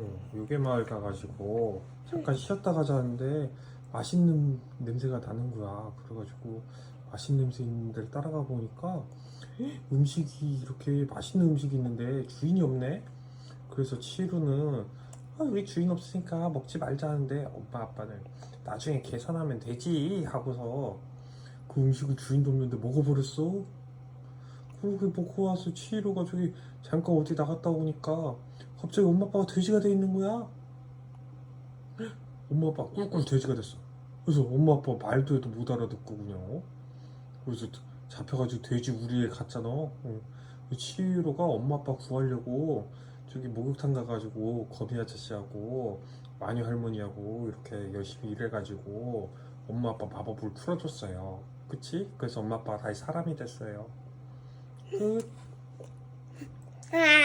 어, 요괴마을 가가지고 잠깐 쉬었다 가자는데 맛있는 냄새가 나는 거야. 그래가지고 맛있는 냄새 있는 데를 따라가 보니까 음식이 이렇게 맛있는 음식이 있는데 주인이 없네. 그래서 치루는 아, 우리 주인 없으니까 먹지 말자는데 엄마 아빠는 나중에 계산하면 되지 하고서 그 음식을 주인도 없는데 먹어버렸어. 그러게 먹고 와서 치루가 저기 잠깐 어디 나갔다 오니까 갑자기 엄마 아빠가 돼지가 돼 있는 거야. 엄마 아빠 꿀꿀 돼지가 됐어. 그래서 엄마 아빠 말도 해도 못 알아듣고 그냥 어? 그래서 잡혀가지고 돼지 우리에 갔잖아. 어. 치유로가 엄마 아빠 구하려고 저기 목욕탕 가가지고 거미 아저씨하고 마녀 할머니하고 이렇게 열심히 일해가지고 엄마 아빠 마법을 풀어줬어요. 그치? 그래서 엄마 아빠가 다시 사람이 됐어요. 끝. 아.